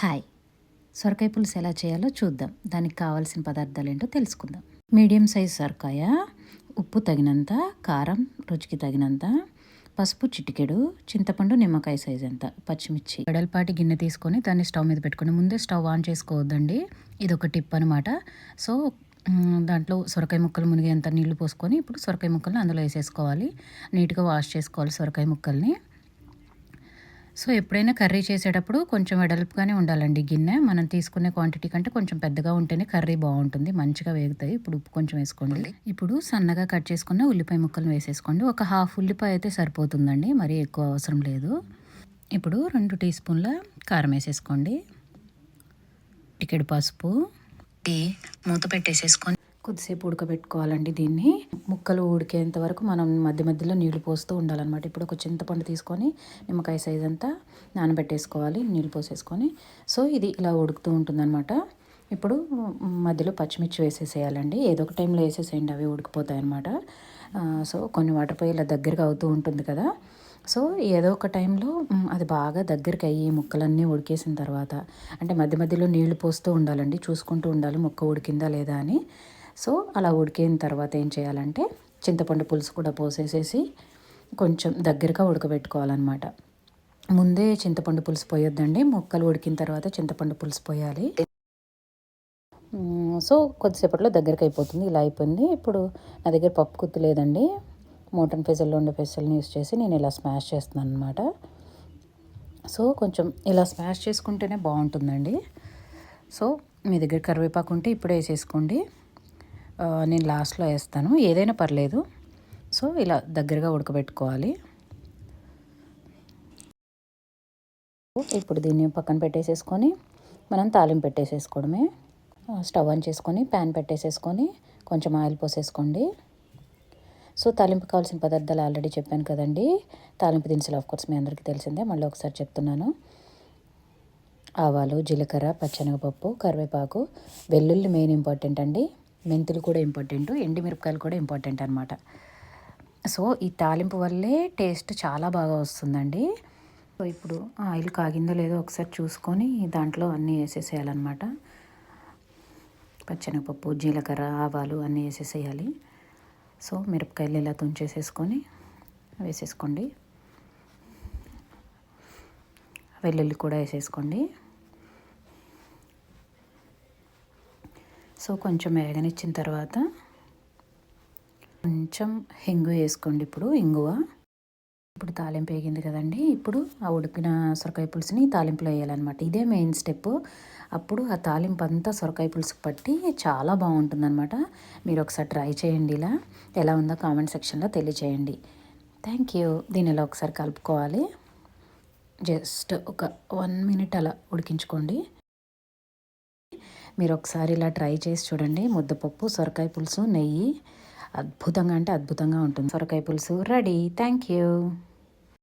Hi. సొరకాయ పులుసు ఎలా చేయాలో చూద్దాం. దానికి కావాల్సిన పదార్థాలు ఏంటో తెలుసుకుందాం. మీడియం సైజ్ సొరకాయ ఉప్పు తగినంత కారం రుచికి తగినంత పసుపు చిటికెడు చింతపండు నిమ్మకాయ సైజ్ ఎంత పచ్చిమిర్చి. వెడల్పాటి గిన్నె తీసుకొని దాన్ని స్టవ్ మీద పెట్టుకుని ముందే స్టవ్ ఆన్ చేసుకోవద్దండి. ఇది ఒక టిప్ అనమాట సో దాంట్లో సొరకాయ ముక్కలు మునిగేంత నీళ్ళు పోసుకొని ఇప్పుడు సొరకాయ ముక్కల్ని అందులో వేసేసుకోవాలి. నీట్గా వాష్ చేసుకోవాలి సొరకాయ ముక్కల్ని. సో ఎప్పుడైనా కర్రీ చేసేటప్పుడు కొంచెం వెడల్పుగానే ఉండాలండి గిన్నె. మనం తీసుకునే క్వాంటిటీ కంటే కొంచెం పెద్దగా ఉంటేనే కర్రీ బాగుంటుంది మంచిగా వేగుతాయి. ఇప్పుడు ఉప్పు కొంచెం వేసుకోండి. ఇప్పుడు సన్నగా కట్ చేసుకున్న ఉల్లిపాయ ముక్కలు వేసేసుకోండి. ఒక హాఫ్ ఉల్లిపాయ అయితే సరిపోతుందండి మరీ ఎక్కువ అవసరం లేదు. ఇప్పుడు రెండు టీ స్పూన్ల కారం వేసేసుకోండి. టికెట్ పసుపు. టీ మూత పెట్టేసేసుకొని కొద్దిసేపు ఉడకబెట్టుకోవాలండి దీన్ని. ముక్కలు ఉడికేంత వరకు మనం మధ్య మధ్యలో నీళ్ళు పోస్తూ ఉండాలన్నమాట. ఇప్పుడు ఒక చింతపండు తీసుకొని నిమ్మకాయ సైజ్ అంతా నానబెట్టేసుకోవాలి నీళ్ళు పోసేసుకొని. సో ఇది ఇలా ఉడుకుతూ ఉంటుందన్నమాట. ఇప్పుడు మధ్యలో పచ్చిమిర్చి వేసేసేయాలండి. ఏదో ఒక టైంలో వేసేసేయండి అవి ఉడికిపోతాయి అనమాట సో కొన్ని వాటర్ పోయి ఇలా దగ్గరగా అవుతూ ఉంటుంది కదా. సో ఏదో ఒక టైంలో అది బాగా దగ్గరికి అయ్యి ముక్కలన్నీ ఉడికేసిన తర్వాత అంటే మధ్య మధ్యలో నీళ్ళు పోస్తూ ఉండాలండి చూసుకుంటూ ఉండాలి ముక్క ఉడికిందా లేదా అని. సో అలా ఉడికిన తర్వాత ఏం చేయాలంటే చింతపండు పులుసు కూడా పోసేసేసి కొంచెం దగ్గరగా ఉడకబెట్టుకోవాలన్నమాట. ముందే చింతపండు పులుసు పోయొద్దండి. ముక్కలు ఉడికిన తర్వాత చింతపండు పులుసు పోయాలి. సో కొద్దిసేపట్లో దగ్గరికి అయిపోతుంది. ఇలా అయిపోయింది. ఇప్పుడు నా దగ్గర పప్పు గుత్తి లేదండి. మోటన్ పెజల్లో ఉండే పెసల్ని యూస్ చేసి నేను ఇలా స్మాష్ చేస్తున్నాను అనమాట సో కొంచెం ఇలా స్మాష్ చేసుకుంటేనే బాగుంటుందండి. సో మీ దగ్గర కరివేపాకు ఉంటే ఇప్పుడే వేసేసుకోండి. నేను లాస్ట్లో వేస్తాను. ఏదైనా పర్లేదు. సో ఇలా దగ్గరగా ఉడకబెట్టుకోవాలి. ఇప్పుడు దీన్ని పక్కన పెట్టేసేసుకొని మనం తాలింపు పెట్టేసేసుకోవడమే. స్టవ్ ఆన్ చేసుకొని ప్యాన్ పెట్టేసేసుకొని కొంచెం ఆయిల్ పోసేసుకోండి. సో తాలింపు కావాల్సిన పదార్థాలు ఆల్రెడీ చెప్పాను కదండి. తాలింపు దినుసులు ఆఫ్ కోర్స్ మీ అందరికీ తెలిసిందే. మళ్ళీ ఒకసారి చెప్తున్నాను. ఆవాలు జీలకర్ర పచ్చనగపప్పు కరివేపాకు వెల్లుల్లి మెయిన్ ఇంపార్టెంట్ అండి. మెంతులు కూడా ఇంపార్టెంట్ ఎండిమిరపకాయలు కూడా ఇంపార్టెంట్ అనమాట సో ఈ తాలింపు వల్లే టేస్ట్ చాలా బాగా వస్తుందండి. సో ఇప్పుడు ఆయిల్ కాగిందో లేదో ఒకసారి చూసుకొని దాంట్లో అన్నీ వేసేసేయాలన్నమాట. పచ్చనగపప్పు జీలకర్ర ఆవాలు అన్నీ వేసేసేయాలి. సో మిరపకాయలు ఇలా తుంచేసేసుకొని వేసేసుకోండి. వెల్లుల్లి కూడా వేసేసుకోండి. సో కొంచెం వేగనిచ్చిన తర్వాత కొంచెం హింగు వేసుకోండి ఇప్పుడు ఇంగువ ఇప్పుడు తాలింపు వేగింది కదండి ఇప్పుడు ఆ ఉడికిన సొరకాయ పులుసుని తాలింపులో వేయాలన్నమాట. ఇదే మెయిన్ స్టెప్. అప్పుడు ఆ తాలింపు అంతా సొరకాయ పులుసు పట్టి చాలా బాగుంటుందన్నమాట. మీరు ఒకసారి ట్రై చేయండి ఇలా. ఎలా ఉందో కామెంట్ సెక్షన్లో తెలియచేయండి. Thank you. దీని ఇలా ఒకసారి కలుపుకోవాలి. జస్ట్ ఒక వన్ మినిట్ అలా ఉడికించుకోండి. మీరు ఒకసారి ఇలా ట్రై చేసి చూడండి. ముద్దపప్పు సొరకాయ పులుసు నెయ్యి. అద్భుతంగా అంటే అద్భుతంగా ఉంటుంది. సొరకాయ పులుసు రెడీ. Thank you.